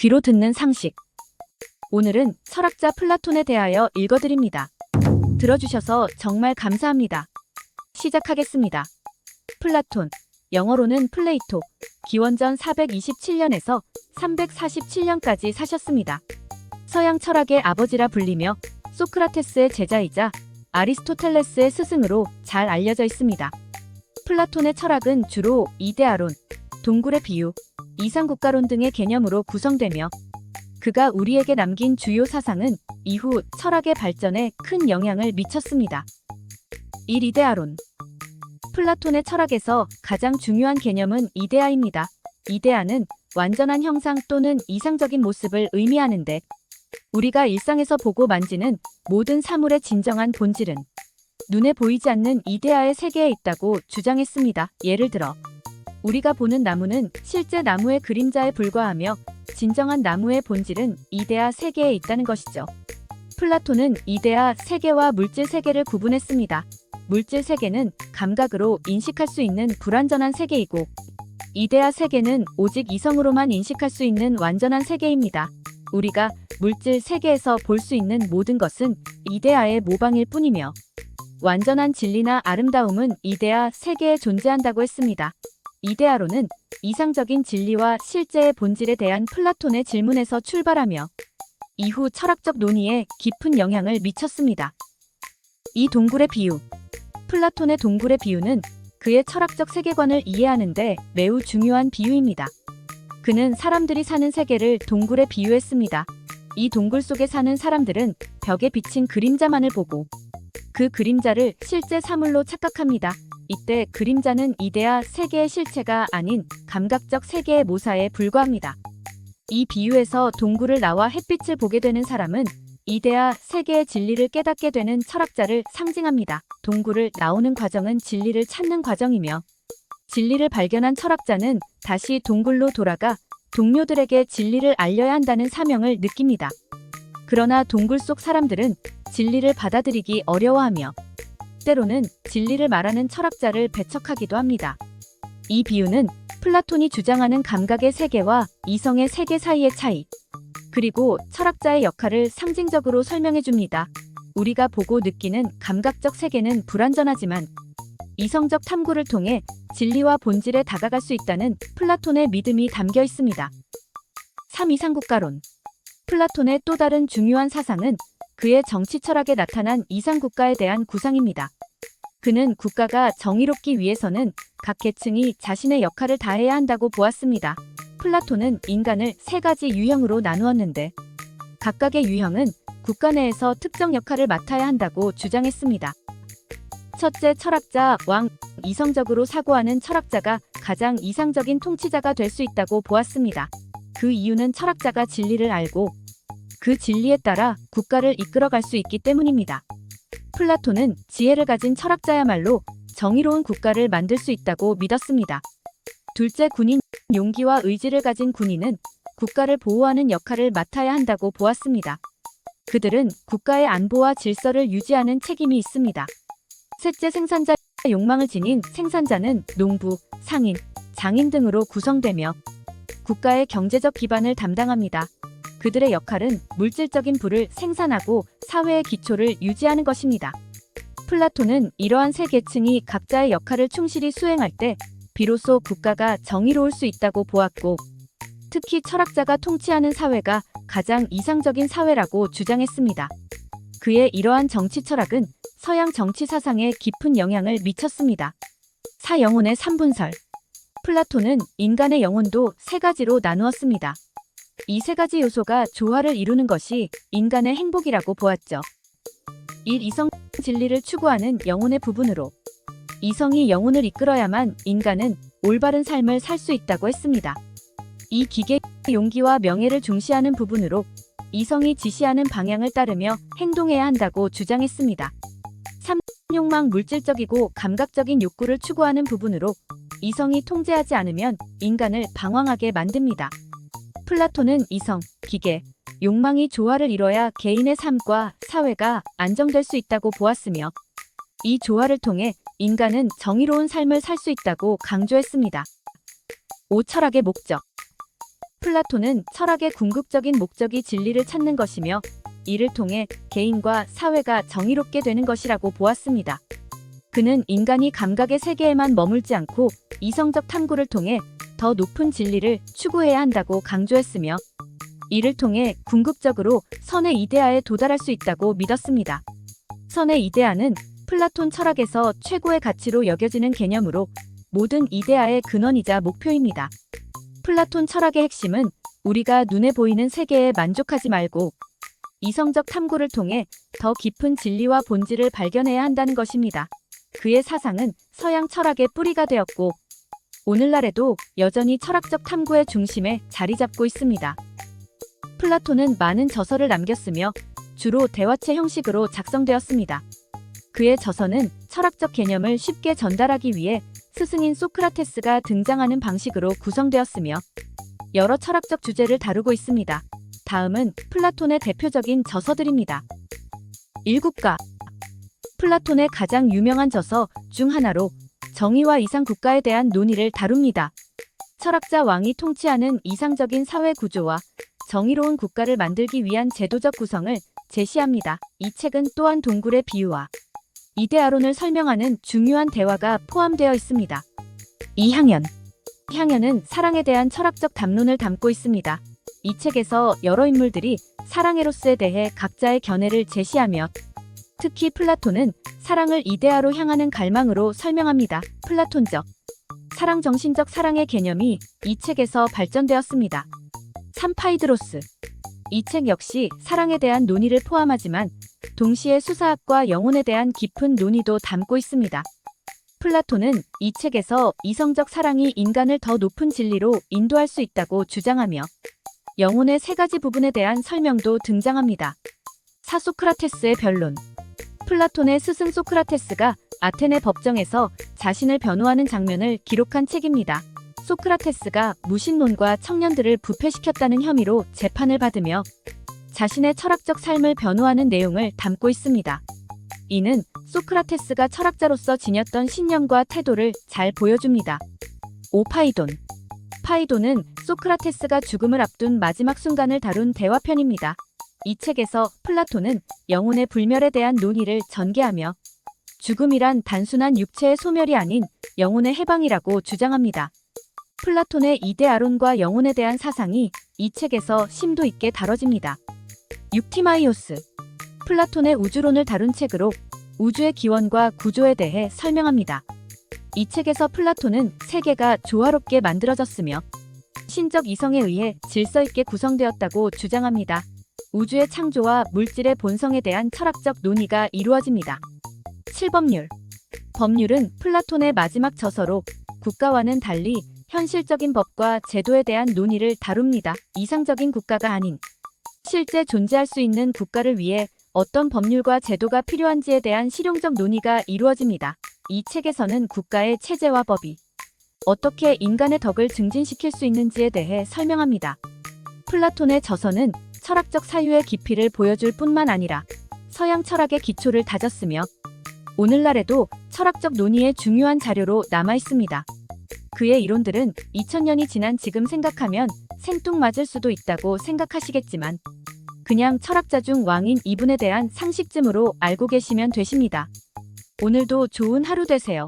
귀로 듣는 상식. 오늘은 철학자 플라톤에 대하여 읽어드립니다. 들어주셔서 정말 감사합니다. 시작하겠습니다. 플라톤, 영어로는 플레이토, 기원전 427년에서 347년까지 사셨습니다. 서양 철학의 아버지라 불리며 소크라테스의 제자이자 아리스토텔레스의 스승으로 잘 알려져 있습니다. 플라톤의 철학은 주로 이데아론, 동굴의 비유, 이상국가론 등의 개념으로 구성되며 그가 우리에게 남긴 주요 사상은 이후 철학의 발전에 큰 영향을 미쳤습니다. 1. 이데아론 플라톤의 철학에서 가장 중요한 개념은 이데아입니다. 이데아는 완전한 형상 또는 이상적인 모습을 의미하는데 우리가 일상에서 보고 만지는 모든 사물의 진정한 본질은 눈에 보이지 않는 이데아의 세계에 있다고 주장했습니다. 예를 들어 우리가 보는 나무는 실제 나무의 그림자에 불과하며 진정한 나무의 본질은 이데아 세계에 있다는 것이죠. 플라톤은 이데아 세계와 물질 세계를 구분했습니다. 물질 세계는 감각으로 인식할 수 있는 불완전한 세계이고 이데아 세계는 오직 이성으로만 인식할 수 있는 완전한 세계입니다. 우리가 물질 세계에서 볼 수 있는 모든 것은 이데아의 모방일 뿐이며 완전한 진리나 아름다움은 이데아 세계에 존재한다고 했습니다. 이데아로는 이상적인 진리와 실제의 본질에 대한 플라톤의 질문에서 출발하며 이후 철학적 논의에 깊은 영향을 미쳤습니다. 이 동굴의 비유. 플라톤의 동굴의 비유는 그의 철학적 세계관을 이해하는데 매우 중요한 비유입니다. 그는 사람들이 사는 세계를 동굴에 비유했습니다. 이 동굴 속에 사는 사람들은 벽에 비친 그림자만을 보고 그 그림자를 실제 사물로 착각합니다. 이때 그림자는 이데아 세계의 실체가 아닌 감각적 세계의 모사에 불과합니다. 이 비유에서 동굴을 나와 햇빛을 보게 되는 사람은 이데아 세계의 진리를 깨닫게 되는 철학자를 상징합니다. 동굴을 나오는 과정은 진리를 찾는 과정이며 진리를 발견한 철학자는 다시 동굴로 돌아가 동료들에게 진리를 알려야 한다는 사명을 느낍니다. 그러나 동굴 속 사람들은 진리를 받아들이기 어려워하며 때로는 진리를 말하는 철학자를 배척하기도 합니다. 이 비유는 플라톤이 주장하는 감각의 세계와 이성의 세계 사이의 차이, 그리고 철학자의 역할을 상징적으로 설명해 줍니다. 우리가 보고 느끼는 감각적 세계는 불완전하지만 이성적 탐구를 통해 진리와 본질에 다가갈 수 있다는 플라톤의 믿음이 담겨 있습니다. 3. 이상국가론 플라톤의 또 다른 중요한 사상은 그의 정치 철학에 나타난 이상 국가에 대한 구상입니다. 그는 국가가 정의롭기 위해서는 각 계층이 자신의 역할을 다해야 한다고 보았습니다. 플라톤은 인간을 세 가지 유형으로 나누었는데 각각의 유형은 국가 내에서 특정 역할을 맡아야 한다고 주장했습니다. 첫째 철학자 왕 이성적으로 사고하는 철학자가 가장 이상적인 통치자가 될 수 있다고 보았습니다. 그 이유는 철학자가 진리를 알고 그 진리에 따라 국가를 이끌어갈 수 있기 때문입니다. 플라톤은 지혜를 가진 철학자야말로 정의로운 국가를 만들 수 있다고 믿었습니다. 둘째 군인 용기와 의지를 가진 군인은 국가를 보호하는 역할을 맡아야 한다고 보았습니다. 그들은 국가의 안보와 질서를 유지하는 책임이 있습니다. 셋째 생산자 욕망을 지닌 생산자는 농부, 상인, 장인 등으로 구성되며 국가의 경제적 기반을 담당합니다. 그들의 역할은 물질적인 부를 생산하고 사회의 기초를 유지하는 것입니다. 플라톤은 이러한 세 계층이 각자의 역할을 충실히 수행할 때 비로소 국가가 정의로울 수 있다고 보았고 특히 철학자가 통치하는 사회가 가장 이상적인 사회라고 주장했습니다. 그의 이러한 정치 철학은 서양 정치 사상에 깊은 영향을 미쳤습니다. 사 영혼의 3분설 플라톤은 인간의 영혼도 세 가지로 나누었습니다. 이 세 가지 요소가 조화를 이루는 것이 인간의 행복이라고 보았죠. 1. 이성 진리를 추구하는 영혼의 부분으로 이성이 영혼을 이끌어야만 인간은 올바른 삶을 살 수 있다고 했습니다. 이 기계 용기와 명예를 중시하는 부분으로 이성이 지시하는 방향을 따르며 행동해야 한다고 주장했습니다. 3. 욕망 물질적이고 감각적인 욕구를 추구하는 부분으로 이성이 통제하지 않으면 인간을 방황하게 만듭니다. 플라톤은 이성, 기계, 욕망이 조화를 이뤄야 개인의 삶과 사회가 안정될 수 있다고 보았으며 이 조화를 통해 인간은 정의로운 삶을 살 수 있다고 강조했습니다. 5. 철학의 목적 플라톤은 철학의 궁극적인 목적이 진리를 찾는 것이며 이를 통해 개인과 사회가 정의롭게 되는 것이라고 보았습니다. 그는 인간이 감각의 세계에만 머물지 않고 이성적 탐구를 통해 더 높은 진리를 추구해야 한다고 강조했으며 이를 통해 궁극적으로 선의 이데아에 도달할 수 있다고 믿었습니다. 선의 이데아는 플라톤 철학에서 최고의 가치로 여겨지는 개념으로 모든 이데아의 근원이자 목표입니다. 플라톤 철학의 핵심은 우리가 눈에 보이는 세계에 만족하지 말고 이성적 탐구를 통해 더 깊은 진리와 본질을 발견해야 한다는 것입니다. 그의 사상은 서양 철학의 뿌리가 되었고 오늘날에도 여전히 철학적 탐구의 중심에 자리 잡고 있습니다. 플라톤은 많은 저서를 남겼으며 주로 대화체 형식으로 작성되었습니다. 그의 저서는 철학적 개념을 쉽게 전달하기 위해 스승인 소크라테스가 등장하는 방식으로 구성되었으며 여러 철학적 주제를 다루고 있습니다. 다음은 플라톤의 대표적인 저서들입니다. 일국가 플라톤의 가장 유명한 저서 중 하나로 정의와 이상 국가에 대한 논의를 다룹니다. 철학자 왕이 통치하는 이상적인 사회 구조와 정의로운 국가를 만들기 위한 제도적 구성을 제시합니다. 이 책은 또한 동굴의 비유와 이데아론을 설명하는 중요한 대화가 포함되어 있습니다. 이향연 향연은 사랑에 대한 철학적 담론을 담고 있습니다. 이 책에서 여러 인물들이 사랑 에로스에 대해 각자의 견해를 제시하며 특히 플라톤은 사랑을 이데아로 향하는 갈망으로 설명합니다. 플라톤적 사랑 정신적 사랑의 개념이 이 책에서 발전되었습니다. 삼파이드로스 이 책 역시 사랑에 대한 논의를 포함하지만 동시에 수사학과 영혼에 대한 깊은 논의도 담고 있습니다. 플라톤은 이 책에서 이성적 사랑이 인간을 더 높은 진리로 인도할 수 있다고 주장하며 영혼의 세 가지 부분에 대한 설명도 등장합니다. 사소크라테스의 변론 플라톤의 스승 소크라테스가 아테네 법정에서 자신을 변호하는 장면을 기록한 책입니다. 소크라테스가 무신론과 청년들을 부패시켰다는 혐의로 재판을 받으며 자신의 철학적 삶을 변호하는 내용을 담고 있습니다. 이는 소크라테스가 철학자로서 지녔던 신념과 태도를 잘 보여줍니다. 오파이돈 파이돈은 소크라테스가 죽음을 앞둔 마지막 순간을 다룬 대화편입니다. 이 책에서 플라톤은 영혼의 불멸에 대한 논의를 전개하며 죽음이란 단순한 육체의 소멸이 아닌 영혼의 해방이라고 주장합니다. 플라톤의 이데아론과 영혼에 대한 사상이 이 책에서 심도 있게 다뤄집니다. 육티마이오스 플라톤의 우주론을 다룬 책으로 우주의 기원과 구조에 대해 설명합니다. 이 책에서 플라톤은 세계가 조화롭게 만들어졌으며 신적 이성에 의해 질서 있게 구성되었다고 주장합니다. 우주의 창조와 물질의 본성에 대한 철학적 논의가 이루어집니다. 7법률 법률은 플라톤의 마지막 저서로 국가와는 달리 현실적인 법과 제도에 대한 논의를 다룹니다. 이상적인 국가가 아닌 실제 존재할 수 있는 국가를 위해 어떤 법률과 제도가 필요한지에 대한 실용적 논의가 이루어집니다. 이 책에서는 국가의 체제와 법이 어떻게 인간의 덕을 증진시킬 수 있는지에 대해 설명합니다. 플라톤의 저서는 철학적 사유의 깊이를 보여줄 뿐만 아니라 서양 철학의 기초를 다졌으며 오늘날에도 철학적 논의의 중요한 자료로 남아 있습니다. 그의 이론들은 2000년이 지난 지금 생각하면 생뚱맞을 수도 있다고 생각하시겠지만 그냥 철학자 중 왕인 이분에 대한 상식쯤으로 알고 계시면 되십니다. 오늘도 좋은 하루 되세요.